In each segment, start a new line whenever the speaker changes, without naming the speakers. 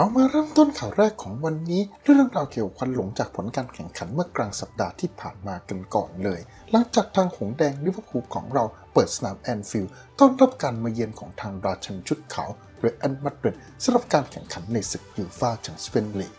เรามาเริ่มต้นข่าวแรกของวันนี้ด้วยเรื่องราวเกี่ยวกับควันหลงจากผลการแข่งขันเมื่อกลางสัปดาห์ที่ผ่านมากันก่อนเลย หลังจากทางหงแดงลิเวอร์พูลของเราเปิดสนามแอนฟิลด์ต้อนรับการมาเยือนของทางราชันชุดขาวเรอัลมาดริดสำหรับการแข่งขันในศึกยูฟ่าแชมเปี้ยนส์ลีก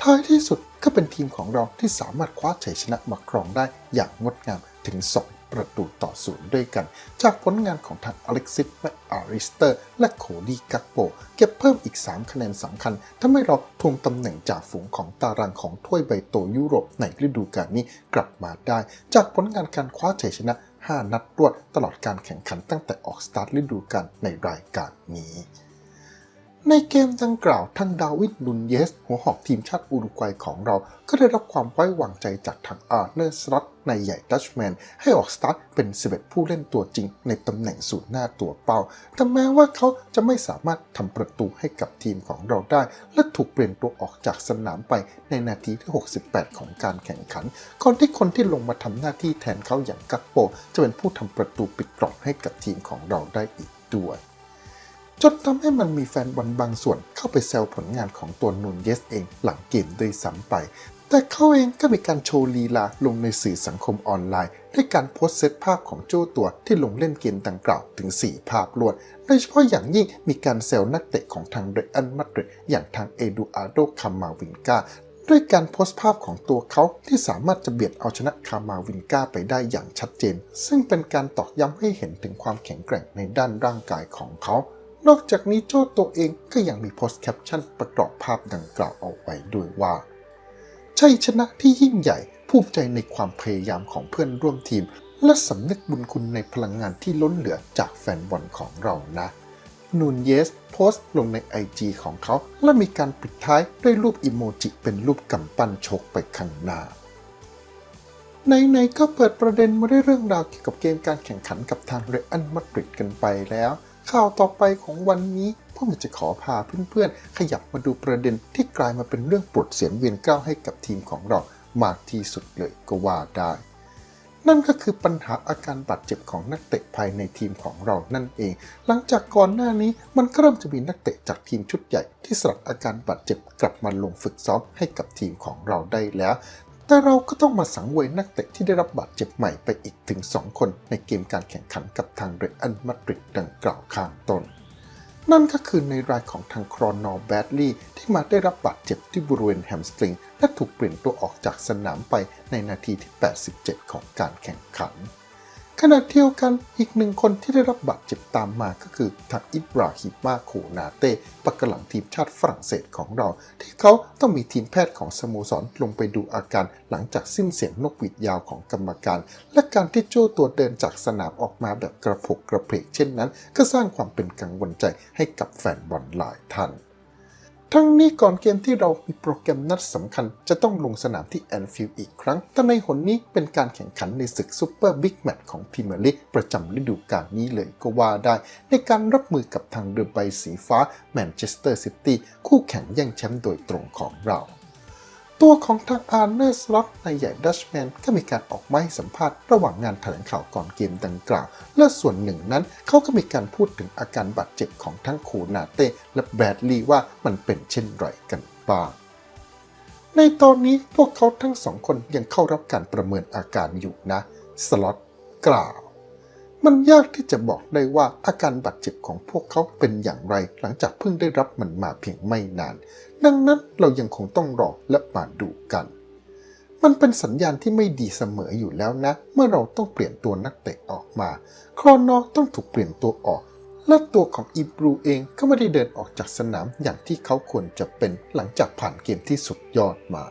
ท้ายที่สุดก็เป็นทีมของเราที่สามารถคว้าชัยชนะมาครองได้อย่างงดงามถึง 2 ประตูต่อศูนย์ด้วยกัน จากผลงานของทั้งอเล็กซิสและอาริสเตอร์ และโคดีกักโป เก็บเพิ่มอีก 3 คะแนนสำคัญทำให้เราทวงตำแหน่งจ่าฝูงของตารางของถ้วยใบโตยุโรปในฤดูกาลนี้กลับมาได้ จากผลงานการคว้าชัยชนะ 5 นัดรวดตลอดการแข่งขันตั้งแต่ออกสตาร์ทฤดูกาลในรายการนี้ ในเกมดังกล่าวทางดาวิดนุนเยส หัวหอกทีมชาติอุรุกวัยของเรา ก็ได้รับความไว้วางใจจากทางอาร์เนอร์สล็อตในใหญ่ดัชแมน ให้ออกสตาร์ทเป็น 11 ผู้เล่นตัวจริง ในตำแหน่งศูนหน้าตัวเป้า แต่แม้ว่าเขาจะไม่สามารถทำประตูให้กับทีมของเราได้ และถูกเปลี่ยนตัวออกจากสนามไปในนาทีที่ 68 ของการแข่งขัน ก่อนที่คนที่ลงมาทำหน้าที่แทนเขาอย่างกักโป จะเป็นผู้ทำประตูปิดกรอบให้กับทีมของเราได้อีกด้วย จนทำให้มันมีแฟนบอลบางส่วนเข้าไปแซวผลงานของตัวนูนเยสเองหลังเกมด้วยซ้ำไป แต่เขาเองก็มีการโชว์ลีลาลงในสื่อสังคมออนไลน์ ด้วยการโพสต์เซตภาพของโจ้ตัวที่ลงเล่นเกมดังกล่าวถึง 4 ภาพรวด โดยเฉพาะอย่างยิ่งมีการแซวนักเตะของทางเรอัลมาดริดอย่างทางเอดูอาร์โดคามาวินกาด้วยการโพสต์ภาพของตัวเขาที่สามารถจะเบียดเอาชนะคามาวินกาไปได้อย่างชัดเจน ซึ่งเป็นการตอกย้ำให้เห็นถึงความแข็งแกร่งในด้านร่างกายของเขา นอกจากนี้โจ้ตัวเองก็ยังมีโพสต์แคปชั่นประกอบภาพดังกล่าวเอาไว้ด้วยว่า ชัยชนะที่ยิ่งใหญ่ภูมิใจในความพยายามของเพื่อนร่วมทีม และสำนึกบุญคุณในพลังงานที่ล้นเหลือจากแฟนบอลของเรานะนูนเยสโพสต์ลงใน IG ของเขา และมีการปิดท้ายด้วยรูปอิโมจิเป็นรูปกำปั้นชกไปข้างหน้าในๆก็เปิดประเด็นมาด้วยเรื่องราวเกี่ยวกับเกมการแข่งขันกับทางเรอัลมาดริดกันไปแล้ว ข่าวต่อไปของวันนี้ผมจะขอพาเพื่อนๆ ขยับมาดูประเด็นที่กลายมาเป็นเรื่องปลดเสียงเวียนก้าวให้กับทีมของเรามากที่สุดเลยก็ว่าได้ นั่นก็คือปัญหาอาการบาดเจ็บของนักเตะภายในทีมของเรานั่นเอง หลังจากก่อนหน้านี้มันก็เริ่มจะมีนักเตะจากทีมชุดใหญ่ที่สลัดอาการบาดเจ็บกลับมาลงฝึกซ้อมให้กับทีมของเราได้แล้ว แต่เราก็ต้องมาสังเวยนักเตะที่ได้รับบาดเจ็บใหม่ไปอีกถึง 2 คนในเกมการแข่งขันกับทางเรอัลมาดริดดังกล่าวข้างต้น นั่นก็คือในรายของทางครอนอร์แบดลีย์ที่มาได้รับบาดเจ็บที่บริเวณแฮมสตริง และถูกเปลี่ยนตัวออกจากสนามไปในนาทีที่ 87 ของการแข่งขัน ขณะเดียวกันอีกหนึ่งคนที่ได้รับบาดเจ็บตามมาก็คือทางอิบราฮิมาโคนาเต้ปักกหลังทีมชาติฝรั่งเศสของเรา ที่เขาต้องมีทีมแพทย์ของสโมสรลงไปดูอาการหลังจากสิ้นเสียงนกหวีดยาวของกรรมการ และการที่โจ้ตัวเดินจากสนามออกมาแบบกระผกกระเพกเช่นนั้น ก็สร้างความเป็นกังวลใจให้กับแฟนบอลหลายท่าน ทั้งนี้ก่อนเกมที่เรามีโปรแกรมนัดสำคัญ จะต้องลงสนามที่แอนฟิลด์อีกครั้งแต่ในหนนี้เป็นการแข่งขันในศึกซูเปอร์บิ๊กแมตช์ของพรีเมียร์ลีกประจำฤดูกาลนี้เลยก็ว่าได้ ในการรับมือกับทางเรือใบสีฟ้าแมนเชสเตอร์ซิตี้คู่แข่งแย่งแชมป์โดยตรงของเรา ตัวของทางอาร์เนอร์สล็อตนายใหญ่ดัชแมนก็มีการออกมาให้สัมภาษณ์ระหว่างงานแถลงข่าวก่อนเกมดังกล่าว และส่วนหนึ่งนั้นเขาก็มีการพูดถึงอาการบาดเจ็บของทั้งโคนาเต้และแบรดลีย์ว่ามันเป็นเช่นไรกันบ้างในตอนนี้พวกเขาทั้งสองคนยังเข้ารับการประเมินอาการอยู่นะ สล็อตกล่าว มันยากที่จะบอกได้ว่าอาการบาดเจ็บของพวกเขาเป็นอย่างไร หลังจากเพิ่งได้รับมันมาเพียงไม่นาน ดังนั้นเรายังคงต้องรอและมาดูกัน มันเป็นสัญญาณที่ไม่ดีเสมออยู่แล้วนะ เมื่อเราต้องเปลี่ยนตัวนักเตะออกมา ครอนอต้องถูกเปลี่ยนตัวออกและตัวของอีบรูเองก็ไม่ได้เดินออกจากสนามอย่างที่เขาควรจะเป็นหลังจากผ่านเกมที่สุดยอดมา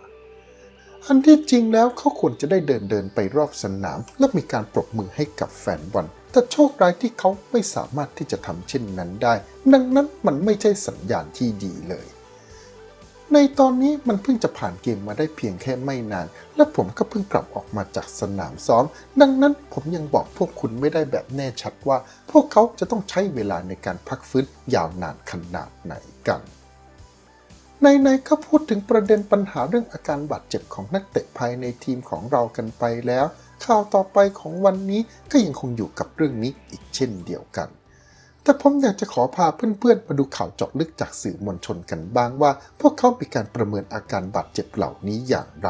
อันที่จริงแล้วเขาควรจะได้เดินเดินไปรอบสนาม และมีการปรบมือให้กับแฟนบอล แต่โชคร้ายที่เขาไม่สามารถที่จะทำเช่นนั้นได้ ดังนั้นมันไม่ใช่สัญญาณที่ดีเลย ในตอนนี้มันเพิ่งจะผ่านเกมมาได้เพียงแค่ไม่นาน และผมก็เพิ่งกลับออกมาจากสนามซ้อม ดังนั้นผมยังบอกพวกคุณไม่ได้แบบแน่ชัดว่า พวกเขาจะต้องใช้เวลาในการพักฟื้นยาวนานขนาดไหนกันในๆก็พูดถึงประเด็นปัญหาเรื่องอาการบาดเจ็บของนักเตะภายในทีมของเรากันไปแล้ว ข่าวต่อไปของวันนี้ก็ยังคงอยู่กับเรื่องนี้อีกเช่นเดียวกัน แต่ผมอยากจะขอพาเพื่อนๆมาดูข่าวเจาะลึกจากสื่อมวลชนกันบ้างว่า พวกเขามีการประเมินอาการบาดเจ็บเหล่านี้อย่างไร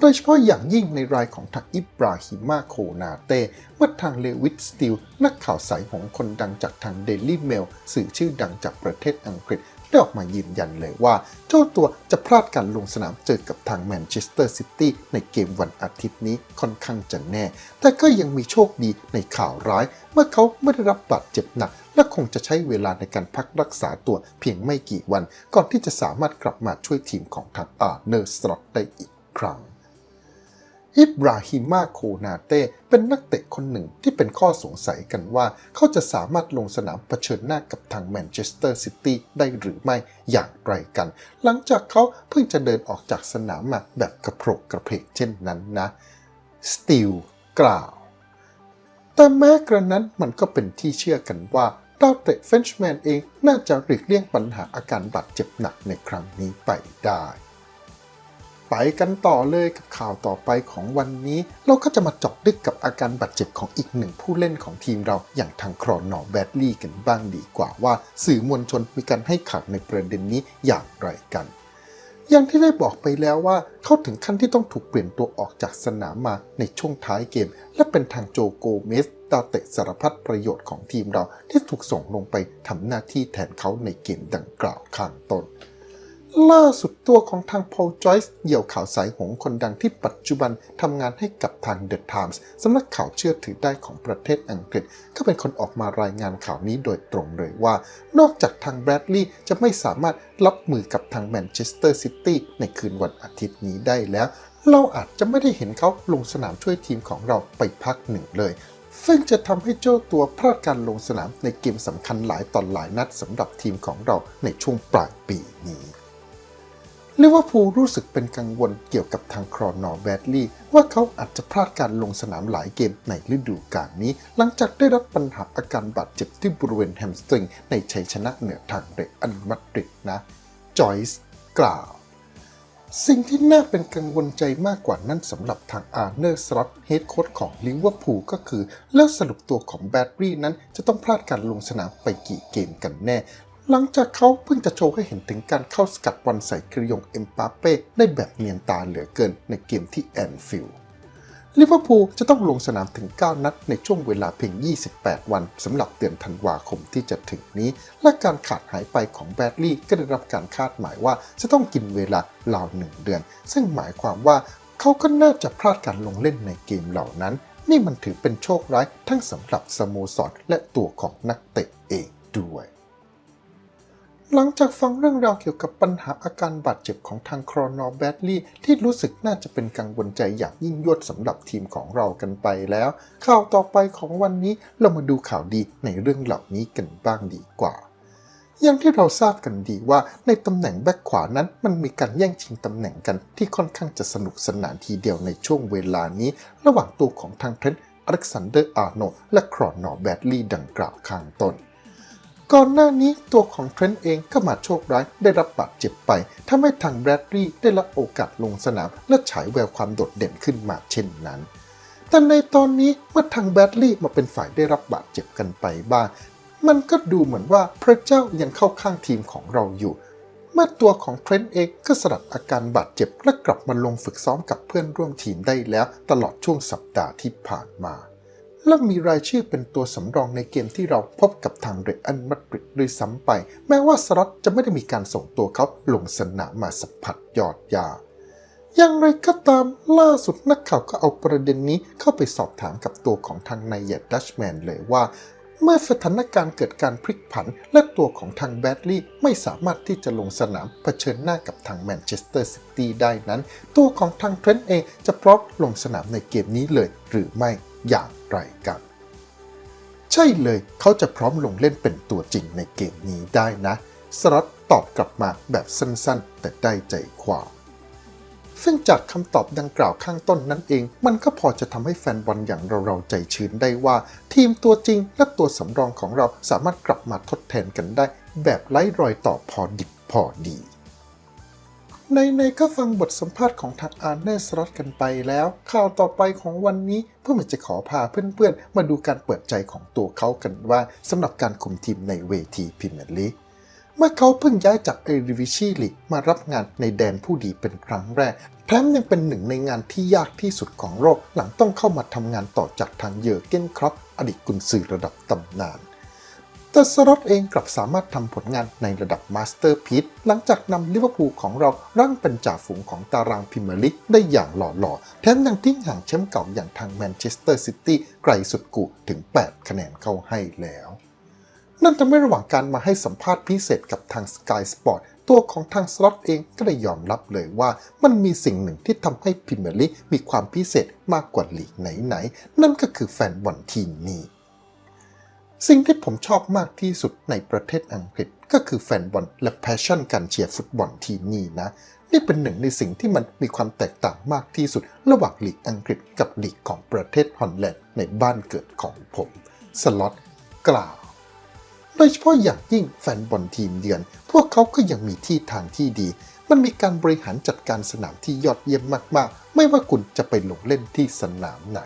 โดยเฉพาะอย่างยิ่งในรายของทางอิบราฮิมาโคนาเต้เมื่อทางเลวิสสติลนักข่าวสายของคนดังจากทางเดลี่เมลสื่อชื่อดังจากประเทศอังกฤษ ได้ออกมายืนยันเลยว่า เจ้าตัวจะพลาดการลงสนามเจอกับทางแมนเชสเตอร์ซิตี้ในเกมวันอาทิตย์นี้ค่อนข้างจะแน่ แต่ก็ยังมีโชคดีในข่าวร้าย เมื่อเขาไม่ได้รับบาดเจ็บหนัก และคงจะใช้เวลาในการพักรักษาตัวเพียงไม่กี่วัน ก่อนที่จะสามารถกลับมาช่วยทีมของทางอาร์เนอร์สตรอตได้อีกครั้ง อิบราฮิมาโคนาเต้เป็นนักเตะคนหนึ่งที่เป็นข้อสงสัยกันว่า เขาจะสามารถลงสนามเผชิญหน้ากับทางแมนเชสเตอร์ซิตี้ได้หรือไม่อย่างไรกัน หลังจากเขาเพิ่งจะเดินออกจากสนามมาแบบกระโผกกระเพกเช่นนั้นนะสติลกล่าว แต่แม้กระนั้นมันก็เป็นที่เชื่อกันว่าดาวเตะเฟนช์แมนเองน่าจะหลีกเลี่ยงปัญหาอาการบาดเจ็บหนักในครั้งนี้ไปได้ ไปกันต่อเลยกับข่าวต่อไปของวันนี้ เราก็จะมาเจาะลึกกับอาการบาดเจ็บของอีกหนึ่งผู้เล่นของทีมเราอย่างทางครอนนอร์แบดลี่กันบ้างดีกว่าว่า สื่อมวลชนมีการให้ข่าวในประเด็นนี้อย่างไรกันอย่างที่ได้บอกไปแล้วว่าเขาถึงขั้นที่ต้องถูกเปลี่ยนตัวออกจากสนามมาในช่วงท้ายเกม และเป็นทางโจโกเมสดาเตะสารพัดประโยชน์ของทีมเราที่ถูกส่งลงไปทำหน้าที่แทนเขาในเกมดังกล่าวข้างต้น ล่าสุดตัวของทางพอลจอยส์เหยี่ยวข่าวสายหงคนดังที่ปัจจุบันทำงานให้กับทาง The Times สำนักข่าวเชื่อถือได้ของประเทศอังกฤษ ก็เป็นคนออกมารายงานข่าวนี้โดยตรงเลยว่า นอกจากทางแบรดลีย์จะไม่สามารถรับมือกับทางแมนเชสเตอร์ซิตี้ในคืนวันอาทิตย์นี้ได้แล้ว เราอาจจะไม่ได้เห็นเขาลงสนามช่วยทีมของเราไปพักหนึ่งเลยซึ่งจะทำให้เจ้าตัวพลาดการลงสนามในเกมสำคัญหลายตอนหลายนัดสำหรับทีมของเราในช่วงปลายปีนี้ ลิเวอร์พูลรู้สึกเป็นกังวลเกี่ยวกับทางครอนอร์แบดลีย์ว่าเขาอาจจะพลาดการลงสนามหลายเกมในฤดูกาลนี้ หลังจากได้รับปัญหาอาการบาดเจ็บที่บริเวณแฮมสตริง ในชัยชนะเหนือทางเรอัลมาดริดนะ จอยส์กล่าว สิ่งที่น่าเป็นกังวลใจมากกว่านั้นสำหรับทางอาร์เนอร์สล็อตเฮดโค้ชของลิเวอร์พูลก็คือ แล้วสรุปตัวของแบดรี่นั้นจะต้องพลาดการลงสนามไปกี่เกมกันแน่ หลังจากเขาเพิ่งจะโชว์ให้เห็นถึงการเข้าสกัดบอลใส่กระยงเอ็มปาเป้ได้แบบเนียนตาเหลือเกินในเกมที่แอนฟิลด์ลิเวอร์พูลจะต้องลงสนามถึง 9 นัดในช่วงเวลาเพียง 28 วันสำหรับเดือนธันวาคมที่จะถึงนี้ และการขาดหายไปของแบดลี่ก็ได้รับการคาดหมายว่าจะต้องกินเวลาราวหนึ่งเดือน ซึ่งหมายความว่าเขาก็น่าจะพลาดการลงเล่นในเกมเหล่านั้น นี่มันถือเป็นโชคร้ายทั้งสำหรับสโมสรและตัวของนักเตะเองด้วย หลังจากฟังเรื่องราวเกี่ยวกับปัญหาอาการบาดเจ็บของทางครอนอร์แบดลีย์ที่รู้สึกน่าจะเป็นกังวลใจอย่างยิ่งยวดสำหรับทีมของเรากันไปแล้ว ข่าวต่อไปของวันนี้เรามาดูข่าวดีในเรื่องเหล่านี้กันบ้างดีกว่า อย่างที่เราทราบกันดีว่าในตำแหน่งแบ็คขวานั้นมันมีการแย่งชิงตำแหน่งกันที่ค่อนข้างจะสนุกสนานทีเดียวในช่วงเวลานี้ ระหว่างตัวของทางเทรนต์อเล็กซานเดอร์อาร์โนและครอนอร์แบดลีย์ดังกล่าวข้างต้น ก่อนหน้านี้ตัวของเทรนต์เองก็มาโชคร้ายได้รับบาดเจ็บไปทำให้ทางแบรดลีย์ได้รับโอกาสลงสนาม และฉายแววความโดดเด่นขึ้นมาเช่นนั้น แต่ในตอนนี้เมื่อทางแบรดลีย์มาเป็นฝ่ายได้รับบาดเจ็บกันไปบ้าง มันก็ดูเหมือนว่าพระเจ้ายังเข้าข้างทีมของเราอยู่ เมื่อตัวของเทรนต์เองก็สลัดอาการบาดเจ็บและกลับมาลงฝึกซ้อมกับเพื่อนร่วมทีมได้แล้ว ตลอดช่วงสัปดาห์ที่ผ่านมา และมีรายชื่อเป็นตัวสำรองในเกมที่เราพบกับทางเรอัลมาดริดด้วยซ้ำไป แม้ว่าสล็อตจะไม่ได้มีการส่งตัวเขาลงสนามมาสัมผัสยอดยา อย่างไรก็ตามล่าสุดนักข่าวก็เอาประเด็นนี้เข้าไปสอบถามกับตัวของทางนายเยดดัชแมนเลยว่า เมื่อสถานการณ์เกิดการพลิกผัน และตัวของทางแบดลี่ไม่สามารถที่จะลงสนามเผชิญหน้ากับทางแมนเชสเตอร์ซิตี้ได้นั้น ตัวของทางเทรนต์เองจะพร้อมลงสนามในเกมนี้เลยหรือไม่อย่าง ไรกัน ใช่เลยเขาจะพร้อมลงเล่นเป็นตัวจริงในเกมนี้ได้นะสล็อตตอบกลับมาแบบสั้นๆ แต่ได้ใจความ ซึ่งจากคำตอบดังกล่าวข้างต้นนั่นเอง มันก็พอจะทำให้แฟนบอลอย่างเราๆใจชื้นได้ว่า ทีมตัวจริงและตัวสำรองของเราสามารถกลับมาทดแทนกันได้ แบบไร้รอยต่อพอดิบพอดี ในๆก็ฟังบทสัมภาษณ์ของทางอาร์เนอร์สล็อตกันไปแล้ว ข่าวต่อไปของวันนี้เพื่อมันจะขอพาเพื่อนๆ มาดูการเปิดใจของตัวเขากันว่าสำหรับการคุมทีมในเวทีพรีเมียร์ลีกเมื่อเขาเพิ่งย้ายจากเอริวิชีลีกมารับงานในแดนผู้ดีเป็นครั้งแรกแถมยังเป็นหนึ่งในงานที่ยากที่สุดของโลกหลังต้องเข้ามาทำงานต่อจากทางเยอร์เกนครอปอดีตกุนซือระดับตำนาน แต่สล็อตเองกลับสามารถทำผลงานในระดับมาสเตอร์พีซหลังจากนำลิเวอร์พูลของเราร่างเป็นจ่าฝูงของตารางพรีเมียร์ลีกได้อย่างหล่อหล่อๆ แถมยังทิ้งห่างแชมป์เก่าอย่างทางแมนเชสเตอร์ซิตี้ไกลสุดกุถึง 8 คะแนนเข้าให้แล้ว นั่นทำให้ระหว่างการมาให้สัมภาษณ์พิเศษกับทาง Sky Sport ตัวของทางสล็อตเองก็ได้ยอมรับเลยว่ามันมีสิ่งหนึ่งที่ทำให้พรีเมลีกมีความพิเศษมากกว่าลีกไหนๆ นั่นก็คือแฟนบอลทีมนี้ สิ่งที่ผมชอบมากที่สุดในประเทศอังกฤษก็คือแฟนบอลและแพชชั่นการเชียร์ฟุตบอลทีมนี้นะ นี่เป็นหนึ่งในสิ่งที่มันมีความแตกต่างมากที่สุด ระหว่างลีกอังกฤษกับลีกของประเทศฮอลแลนด์ในบ้านเกิดของผมสล็อตกล่าวโดยเฉพาะอย่างยิ่งแฟนบอลทีมเยือน พวกเขาก็ยังมีที่ทางที่ดี มันมีการบริหารจัดการสนามที่ยอดเยี่ยมมากๆ ไม่ว่าคุณจะไปลงเล่นที่สนามไหน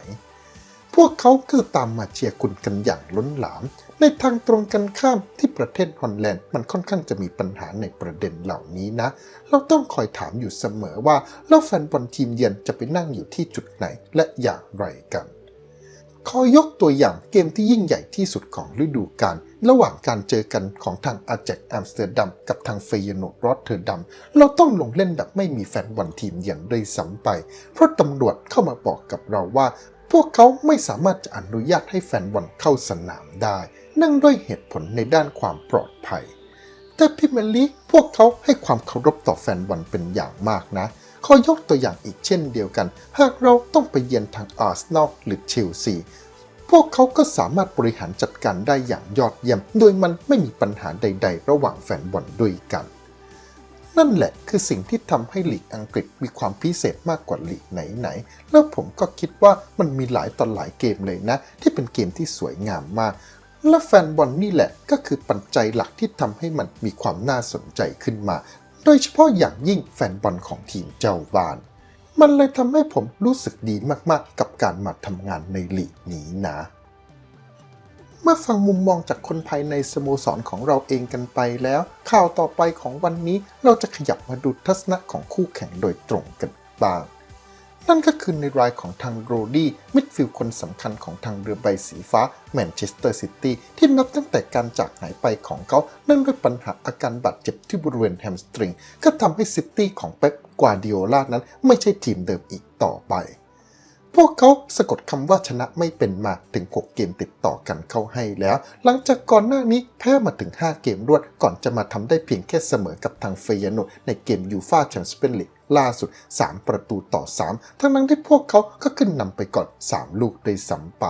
วกเขาคือตามมาเชียร์คุณกันอย่างล้นหลาม ในทางตรงกันข้ามที่ประเทศฮอลแลนด์มันค่อนข้างจะมีปัญหาในประเด็นเหล่านี้นะ เราต้องคอยถามอยู่เสมอว่าแล้วแฟนบอลทีมเยือนจะไปนั่งอยู่ที่จุดไหนและอย่างไรกันขอยกตัวอย่างเกมที่ยิ่งใหญ่ที่สุดของฤดูกาลระหว่างการเจอกันของทางอาแจกอัมสเตอร์ดัมกับทางเฟยโนดรอตเทอร์ดัม เราต้องลงเล่นแบบไม่มีแฟนบอลทีมเยือนด้วยซ้ำไป เพราะตำรวจเข้ามาบอกกับเราว่า พวกเขาไม่สามารถจะอนุญาตให้แฟนบอลเข้าสนามได้นื่งด้วยเหตุผลในด้านความปลอดภัย แต่พรีเมียร์ลีพวกเขาให้ความเคารพต่อแฟนบอลเป็นอย่างมากนะ ขอยกตัวอย่างอีกเช่นเดียวกัน หากเราต้องไปเยือนทางอาร์เซนอลหรือเชลซีพวกเขาก็สามารถบริหารจัดการได้อย่างยอดเยี่ยม โดยมันไม่มีปัญหาใด ๆ ระหว่างแฟนบอลด้วยกัน นั่นแหละคือสิ่งที่ทำให้ลีกอังกฤษมีความพิเศษมากกว่าลีกไหนๆ แล้วผมก็คิดว่ามันมีหลายต่อหลายเกมเลยนะ ที่เป็นเกมที่สวยงามมาก และแฟนบอลนี่แหละก็คือปัจจัยหลักที่ทำให้มันมีความน่าสนใจขึ้นมา โดยเฉพาะอย่างยิ่งแฟนบอลของทีมเจ้าบ้าน มันเลยทำให้ผมรู้สึกดีมากๆ กับการมาทำงานในลีกนี้นะ เมื่อฟังมุมมองจากคนภายในสโมสรของเราเองกันไปแล้ว ข่าวต่อไปของวันนี้เราจะขยับมาดูทัศนะของคู่แข่งโดยตรงกันบ้าง นั่นก็คือในรายของทางโรดี้มิดฟิลด์คนสำคัญของทางเรือใบสีฟ้าแมนเชสเตอร์ซิตี้ที่นับตั้งแต่การจากหายไปของเขาเนื่องด้วยปัญหาอาการบาดเจ็บที่บริเวณแฮมสตริง ก็ทำให้ซิตี้ของเป๊ปกวาดิโอลานั้นไม่ใช่ทีมเดิมอีกต่อไป วกเขาสะกดคำว่าชนะไม่เป็นมาถึง 6 เกมติดต่อกันเข้าให้แล้ว หลังจากก่อนหน้านี้แพ้มาถึง 5 เกมรวด ก่อนจะมาทำได้เพียงแค่เสมอกับทางเฟยโนในเกมยูฟาแชมเปี้ยนลีกล่าสุด 3 ประตูต่อ 3 ทั้งนั้นที่พวกเขาก็ขึ้นนำไปก่อน 3 ลูกได้สำไป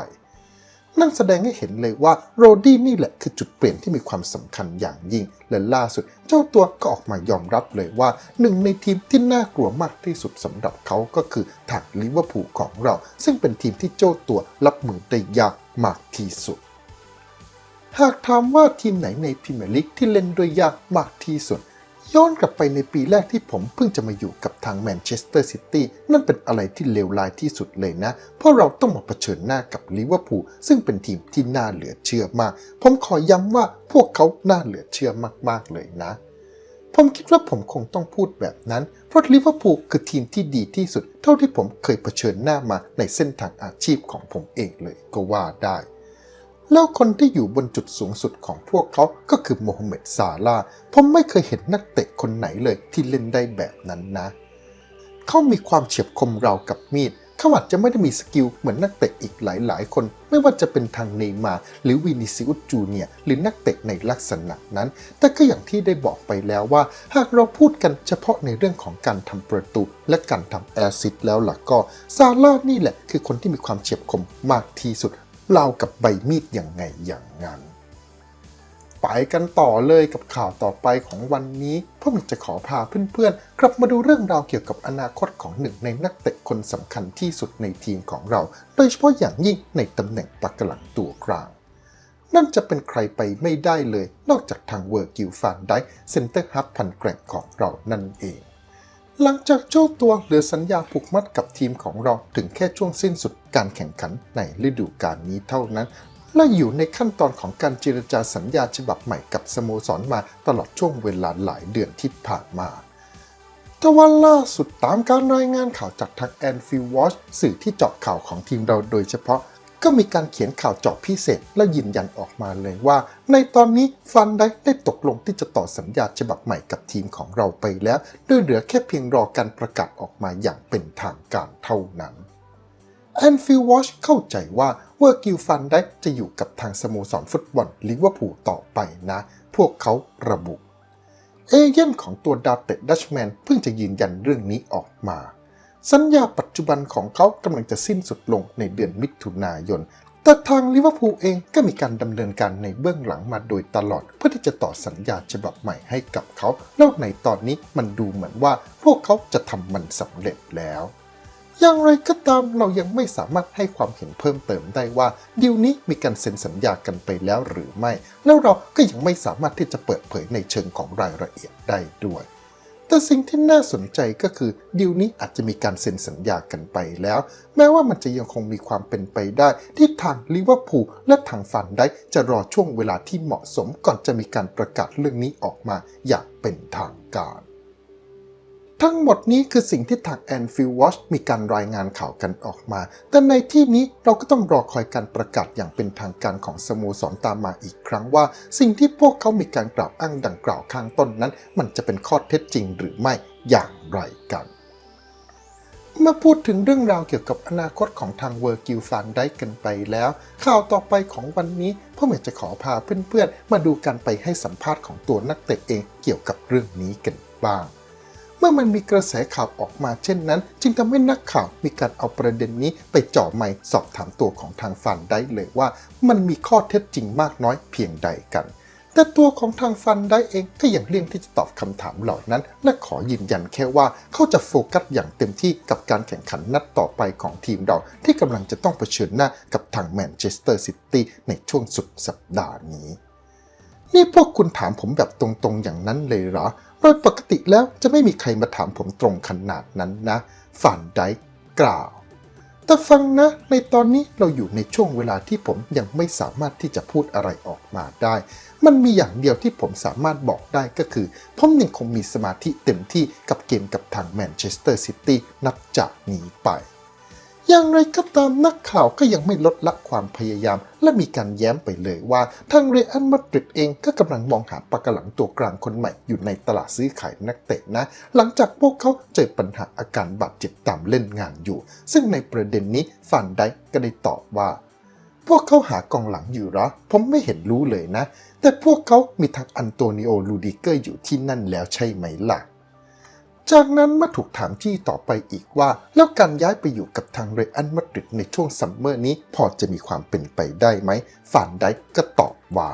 นั่นแสดงให้เห็นเลยว่าโรดี้นี่แหละคือจุดเปลี่ยนที่มีความสำคัญอย่างยิ่ง และล่าสุด เจ้าตัวก็ออกมายอมรับเลยว่าหนึ่งในทีมที่น่ากลัวมากที่สุดสำหรับเขาก็คือทางลิเวอร์พูลของเรา ซึ่งเป็นทีมที่เจ้าตัวรับมือได้ยากมากที่สุด หากถามว่าทีมไหนในพรีเมียร์ลีกที่เล่นด้วยยากมากที่สุด ย้อนกลับไปในปีแรกที่ผมเพิ่งจะมาอยู่กับทางแมนเชสเตอร์ซิตี้นั่นเป็นอะไรที่เลวร้ายที่สุดเลยนะ เพราะเราต้องมาเผชิญหน้ากับลิเวอร์พูลซึ่งเป็นทีมที่น่าเหลือเชื่อมาก ผมขอย้ำว่าพวกเขาน่าเหลือเชื่อมากๆเลยนะ ผมคิดว่าผมคงต้องพูดแบบนั้น เพราะลิเวอร์พูลคือทีมที่ดีที่สุด เท่าที่ผมเคยเผชิญหน้ามาในเส้นทางอาชีพของผมเองเลยก็ว่าได้ แล้วคนที่อยู่บนจุดสูงสุดของพวกเขาก็คือโมฮัมเหม็ดซาลาผมไม่เคยเห็นนักเตะคนไหนเลยที่เล่นได้แบบนั้นนะ เขามีความเฉียบคมราวกับมีดเขาอาจจะไม่ได้มีสกิลเหมือนนักเตะอีกหลายๆ คน ไม่ว่าจะเป็นทางเนย์มาหรือวินิซิอุสจูเนียหรือนักเตะในลักษณะนั้น แต่ก็อย่างที่ได้บอกไปแล้วว่า หากเราพูดกันเฉพาะในเรื่องของการทำประตู และการทำแอซิสแล้วล่ะก็ ซาร่านี่แหละคือคนที่มีความเฉียบคมมากที่สุด เรากับใบมีดอย่างไงอย่างนั้น ไปกันต่อเลยกับข่าวต่อไปของวันนี้พวกมันจะขอพาเพื่อนๆ กลับมาดูเรื่องราวเกี่ยวกับอนาคตของหนึ่งในนักเตะคนสำคัญที่สุดในทีมของเรา โดยเฉพาะอย่างยิ่งในตำแหน่งปักหลังตัวกลางนั่นจะเป็นใครไปไม่ได้เลย นอกจากทางเวอร์กิลฟานได้เซนเตอร์ฮับพันแกร่งของเรานั่นเอง หลังจากเจ้าตัวเหลือสัญญาผูกมัดกับทีมของเราถึงแค่ช่วงสิ้นสุดการแข่งขันในฤดูกาลนี้เท่านั้น และอยู่ในขั้นตอนของการเจรจาสัญญาฉบับใหม่กับสโมสรมาตลอดช่วงเวลาหลายเดือนที่ผ่านมาแต่ว่าล่าสุดตามการรายงานข่าวจากทางแอนฟิลวอชสื่อที่เจาะข่าวของทีมเราโดยเฉพาะ ก็มีการเขียนข่าวเจาะพิเศษและยืนยันออกมาเลยว่า ในตอนนี้ฟันได้ได้ตกลงที่จะต่อสัญญาฉบับใหม่กับทีมของเราไปแล้วโดยเหลือแค่เพียงรอการประกาศออกมาอย่างเป็นทางการเท่านั้นแอนฟิลวอชเข้าใจว่าเวอร์กิลฟันได้จะอยู่กับทางสโมสรฟุตบอลลิเวอร์พูลต่อไปนะ พวกเขาระบุ เอเย่นของตัวดาวเตดดัชแมนเพิ่งจะยืนยันเรื่องนี้ออกมา สัญญาปัจจุบันของเขากำลังจะสิ้นสุดลงในเดือนมิถุนายน แต่ทางลิเวอร์พูลเองก็มีการดำเนินการในเบื้องหลังมาโดยตลอด เพื่อที่จะต่อสัญญาฉบับใหม่ให้กับเขา แล้วในตอนนี้มันดูเหมือนว่าพวกเขาจะทำมันสำเร็จแล้วอย่างไรก็ตามเรายังไม่สามารถให้ความเห็นเพิ่มเติมได้ว่าดีลนี้มีการเซ็นสัญญากันไปแล้วหรือไม่ แล้วเราก็ยังไม่สามารถที่จะเปิดเผยในเชิงของรายละเอียดได้ด้วย แต่สิ่งที่น่าสนใจก็คือดีลนี้อาจจะมีการเซ็นสัญญากันไปแล้ว แม้ว่ามันจะยังคงมีความเป็นไปได้ ที่ทางลิเวอร์พูลและทางฟันได้จะรอช่วงเวลาที่เหมาะสมก่อนจะมีการประกาศเรื่องนี้ออกมาอย่างเป็นทางการ ทั้งหมดนี้คือสิ่งที่ทางแอนฟิลวอชมีการรายงานข่าวกันออกมา แต่ในที่นี้เราก็ต้องรอคอยการประกาศอย่างเป็นทางการของสโมสรตามมาอีกครั้งว่า สิ่งที่พวกเขามีการกล่าวอ้างดังกล่าวข้างต้นนั้น มันจะเป็นข้อเท็จจริงหรือไม่อย่างไรกันมาพูดถึงเรื่องราวเกี่ยวกับอนาคตของทางเวอร์กิลฟานได้กันไปแล้ว ข่าวต่อไปของวันนี้พ่อเหมจะขอพาเพื่อนๆ มาดูการไปให้สัมภาษณ์ของตัวนักเตะเองเกี่ยวกับเรื่องนี้กันบ้าง เมื่อมันมีกระแสข่าวออกมาเช่นนั้น จึงทำให้นักข่าวมีการเอาประเด็นนี้ไปเจ่อไมค์สอบถามตัวของทางฟันได้เลยว่า มันมีข้อเท็จจริงมากน้อยเพียงใดกัน แต่ตัวของทางฟันได้เองก็ยังเลี่ยงที่จะตอบคำถามเหล่านั้น และขอยืนยันแค่ว่าเขาจะโฟกัสอย่างเต็มที่กับการแข่งขันนัดต่อไปของทีมเราที่กำลังจะต้องเผชิญหน้ากับทางแมนเชสเตอร์ซิตี้ในช่วงสุดสัปดาห์นี้นี่พวกคุณถามผมแบบตรงๆอย่างนั้นเลยเหรอ โดยปกติแล้วจะไม่มีใครมาถามผมตรงขนาดนั้นนะฝันไดกล่าว แต่ฟังนะ ในตอนนี้เราอยู่ในช่วงเวลาที่ผมยังไม่สามารถที่จะพูดอะไรออกมาได้ มันมีอย่างเดียวที่ผมสามารถบอกได้ก็คือ ผมยังคงมีสมาธิเต็มที่กับเกมกับทางแมนเชสเตอร์ซิตี้นับจากนี้ไป อย่างไรก็ตามนักข่าวก็ยังไม่ลดละความพยายาม และมีการแย้มไปเลยว่า ทางเรอัลมาดริดเองก็กำลังมองหาปากหลังตัวกลางคนใหม่อยู่ในตลาดซื้อขายนักเตะนะ หลังจากพวกเขาเจอปัญหาอาการบาดเจ็บตามเล่นงานอยู่ ซึ่งในประเด็นนี้ฟันได้ก็ได้ตอบว่าพวกเขาหากองหลังอยู่หรอ ผมไม่เห็นรู้เลยนะ แต่พวกเขามีทางอันโตนิโอ ลูดิเกอร์อยู่ที่นั่นแล้วใช่ไหมล่ะ จากนั้นเมื่อถูกถามจี้ต่อไปอีกว่า แล้วการย้ายไปอยู่กับทางเรอัลมาดริดในช่วงซัมเมอร์นี้พอจะมีความเป็นไปได้ไหมฟานไดก็ตอบว่า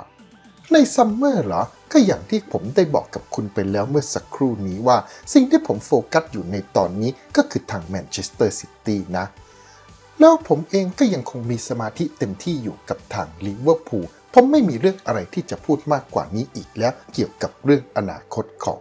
ในซัมเมอร์เหรอ ก็อย่างที่ผมได้บอกกับคุณไปแล้วเมื่อสักครู่นี้ว่า สิ่งที่ผมโฟกัสอยู่ในตอนนี้ก็คือทางแมนเชสเตอร์ซิตี้นะ แล้วผมเองก็ยังคงมีสมาธิเต็มที่อยู่กับทางลิเวอร์พูลผมไม่มีเรื่องอะไรที่จะพูดมากกว่านี้อีกแล้วเกี่ยวกับเรื่องอนาคตของ